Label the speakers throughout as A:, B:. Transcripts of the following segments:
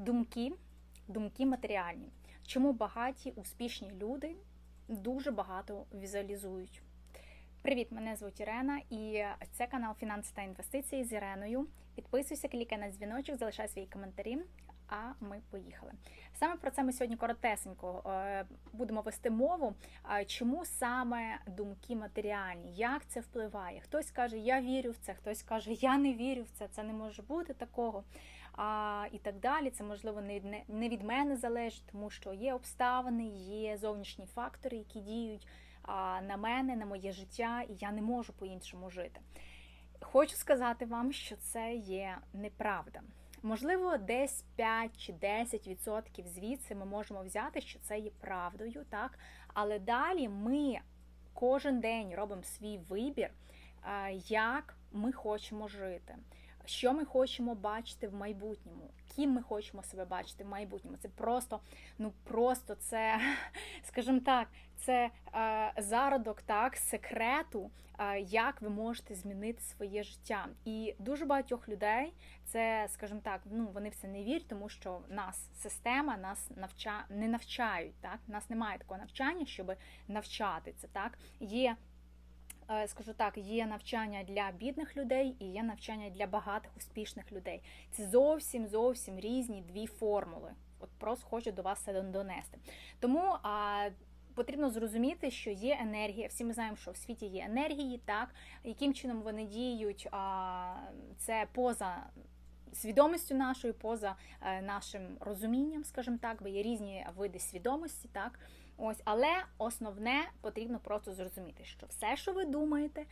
A: Думки, думки матеріальні. Чому багаті, успішні люди дуже багато візуалізують? Привіт, мене звуть Ірена, і це канал Фінанси та інвестиції з Іреною. Підписуйся, клікай на дзвіночок, залишай свої коментарі. А ми поїхали. Саме про це ми сьогодні коротесенько е, будемо вести мову. Чому саме думки матеріальні? Як це впливає? Хтось каже, я вірю в це, хтось каже, я не вірю в це, це не може бути такого. А, І так далі. Це можливо не від, не від мене залежить, тому що є обставини, є зовнішні фактори, які діють а, на мене, на моє життя, і я не можу по-іншому жити. Хочу сказати вам, що це є неправда. Можливо, десь 5 чи 10% звідси ми можемо взяти, що це є правдою, так? Але далі ми кожен день робимо свій вибір, як ми хочемо жити, що ми хочемо бачити в майбутньому, ким ми хочемо себе бачити в майбутньому. Це просто, ну просто це, скажімо так, це е, зародок так, секрету, е, як ви можете змінити своє життя. І дуже багатьох людей це, скажімо так, ну вони в це не вірять, тому що нас система нас навча не навчають. Так, нас немає такого навчання, щоб навчати це. Так, є. Скажу так, є навчання для бідних людей і є навчання для багатих, успішних людей. Це зовсім зовсім різні дві формули. От просто хочу до вас це донести. Тому а, потрібно зрозуміти, що є енергія. Всі ми знаємо, що в світі є енергії, так яким чином вони діють, а, це поза. Свідомістю нашою, поза е, нашим розумінням, скажімо так, бо є різні види свідомості, так ось, але основне потрібно просто зрозуміти, що все, що ви думаєте,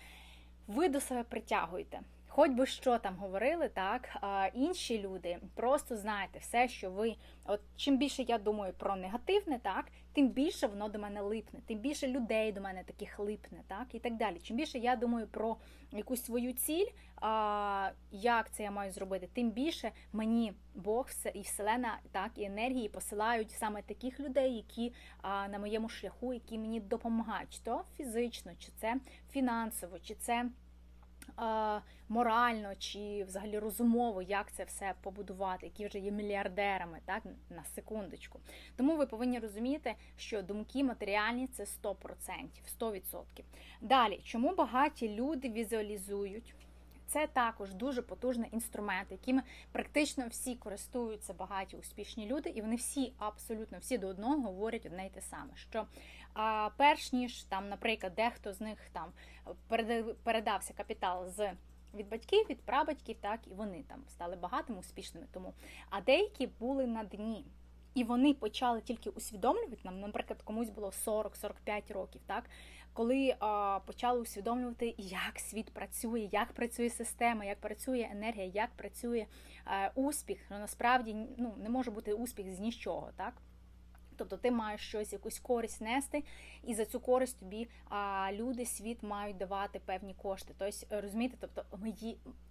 A: ви до себе притягуєте. Хоч би що там говорили, так а інші люди просто знаєте все, що ви. От чим більше я думаю про негативне, так тим більше воно до мене липне, тим більше людей до мене таких липне, так і так далі. Чим більше я думаю про якусь свою ціль, а, як це я маю зробити, тим більше мені Бог і Вселена, так і енергії посилають саме таких людей, які а, на моєму шляху, які мені допомагають, чи то фізично, чи це фінансово, чи це морально чи взагалі розумово, як це все побудувати, які вже є мільярдерами, так на секундочку. Тому ви повинні розуміти, що думки матеріальні це 100%, 100%. Далі, чому багаті люди візуалізують? Це також дуже потужний інструмент, яким практично всі користуються багаті успішні люди, і вони всі, абсолютно всі до одного говорять одне й те саме. Що а, перш ніж там, наприклад, дехто з них там передався капітал з. Від батьків, від прабатьків, так і вони там стали багатими, успішними. Тому а деякі були на дні. І вони почали тільки усвідомлювати нам, наприклад, комусь було 40-45 років, так коли а, почали усвідомлювати, як світ працює, як працює система, як працює енергія, як працює а, успіх. Ну насправді ну, не може бути успіх з нічого, так. Тобто ти маєш щось, якусь користь нести, і за цю користь тобі а, люди, світ мають давати певні кошти. Тобто, розумієте, тобто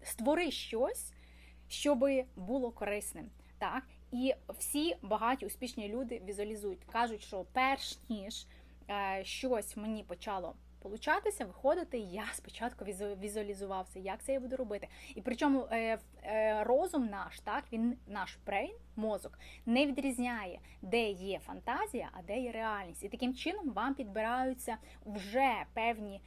A: створи щось, щоб було корисним. Так? І всі багаті успішні люди візуалізують, кажуть, що перш ніж е, щось мені почало получатися, виходити, я спочатку візуалізувався, як це я буду робити. І причому е, е, розум наш, так, він наш брейн, мозок, не відрізняє, де є фантазія, а де є реальність. І таким чином вам підбираються вже певні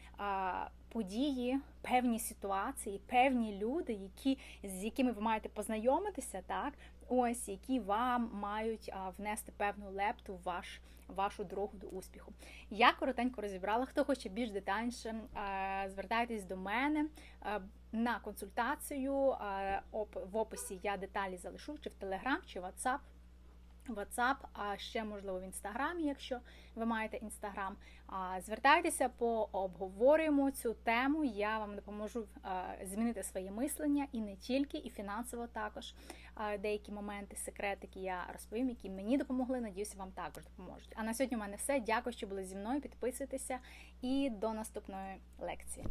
A: події, певні ситуації, певні люди, які, з якими ви маєте познайомитися, так, ось які вам мають внести певну лепту в ваш. Вашу дорогу до успіху. Я коротенько розібрала. Хто хоче більш детальніше, звертайтесь до мене на консультацію. В описі я деталі залишу, чи в Телеграм, чи в WhatsApp. WhatsApp, а ще, можливо, в інстаграмі, якщо ви маєте інстаграм. Звертайтеся, пообговорюємо цю тему. Я вам допоможу змінити своє мислення і не тільки, і фінансово також деякі моменти, секретики я розповім, які мені допомогли. Надіюся, вам також допоможуть. А на сьогодні у мене все. Дякую, що були зі мною. Підписуйтеся і до наступної лекції.